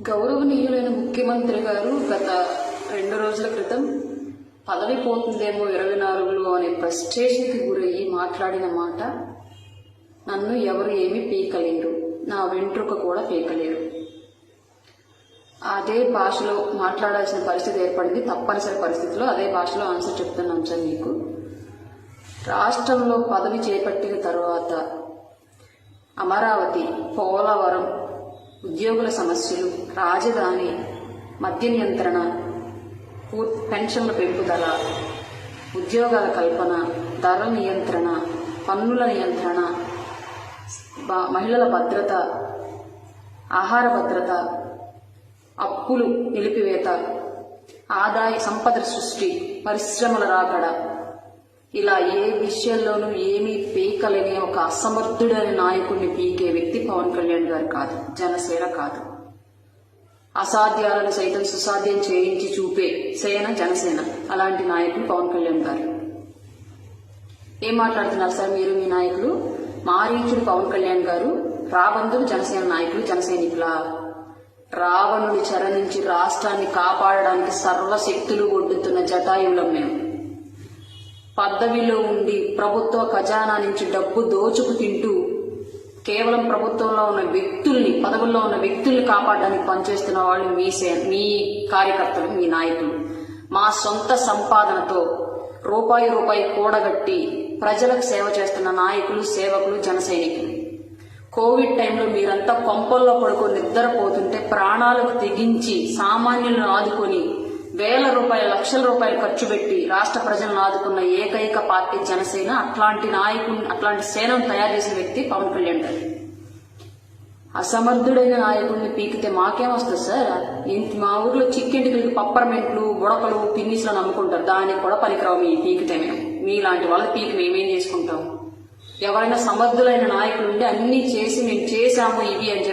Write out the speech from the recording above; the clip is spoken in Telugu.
గౌరవనీయులైన ముఖ్యమంత్రి గారు గత రెండు రోజుల క్రితం పదవి పోతుందేమో ఇరవై నాలుగులో అనే ఫ్రస్ట్రేషన్కి గురయ్యి మాట్లాడిన మాట నన్ను ఎవరు ఏమీ పీకలేరు. నా వెంట్రుక కూడా పీకలేరు. అదే భాషలో మాట్లాడాల్సిన పరిస్థితి ఏర్పడింది. తప్పనిసరి పరిస్థితిలో అదే భాషలో ఆన్సర్ చెప్తున్నాను సార్ మీకు. రాష్ట్రంలో పదవి చేపట్టిన తరువాత అమరావతి పోలవరం ఉద్యోగుల సమస్యలు రాజధాని మద్య నియంత్రణ పూ- పెన్షన్ల పెంపుదల ఉద్యోగాల కల్పన ధరల నియంత్రణ పన్నుల నియంత్రణ మహిళల భద్రత ఆహార భద్రత అప్పులు నిలిపివేత ఆదాయ సంపద సృష్టి పరిశ్రమల రాకడ ఇలా ఏ విషయంలోనూ ఏమీ పీకలేని ఒక అసమర్థుడైన నాయకుడిని పీకే వ్యక్తి పవన్ కళ్యాణ్ గారు కాదు జనసేన కాదు. అసాధ్యాలను సైతం సుసాధ్యం చేయించి చూపే సేన జనసేన అలాంటి నాయకుడు పవన్ కళ్యాణ్ గారు. ఏం మాట్లాడుతున్నారు సార్ మీరు మీ నాయకులు? మారీచుడు పవన్ కళ్యాణ్ గారు రాబందులు జనసేన నాయకులు జనసైనికులా రావణుడి చెర నుంచి రాష్ట్రాన్ని కాపాడడానికి సర్వశక్తులు ఒడ్డుతున్న జటాయువులం మేము. పదవిలో ఉండి ప్రభుత్వ ఖజానా నుంచి డబ్బు దోచుకు తింటూ కేవలం ప్రభుత్వంలో ఉన్న వ్యక్తుల్ని పదవుల్లో ఉన్న వ్యక్తుల్ని కాపాడడానికి పనిచేస్తున్న వాళ్ళు మీ సే మీ కార్యకర్తలు మీ నాయకులు. మా సొంత సంపాదనతో రూపాయి రూపాయి కూడగట్టి ప్రజలకు సేవ చేస్తున్న నాయకులు సేవకులు జన సైనికులు. కోవిడ్ టైంలో మీరంతా కొంపల్లో పడుకొని నిద్రపోతుంటే ప్రాణాలకు తెగించి సామాన్యులను ఆదుకొని లక్షల రూపాయలు ఖర్చు పెట్టి రాష్ట్ర ప్రజలను ఆదుకున్న ఏకైక పార్టీ జనసేన అట్లాంటి నాయకుని అట్లాంటి సేనను తయారు చేసిన వ్యక్తి పవన్ కళ్యాణ్ గారు. అసమర్థుడైన నాయకుడిని పీకితే మాకేం వస్తుంది సార్? ఇంత మా ఊర్లో చిక్కింటికి పప్పర్మెంట్లు బుడకలు పిన్నిస్లు నమ్ముకుంటారు దానికి కూడా పనికిరావు మీ పీకితే మేము మీలాంటి వాళ్ళ పీకి మేమేం చేసుకుంటాం? ఎవరైనా సమర్థులైన నాయకులు ఉంటే అన్ని చేసి మేము చేశాము ఇవి అని చెప్పి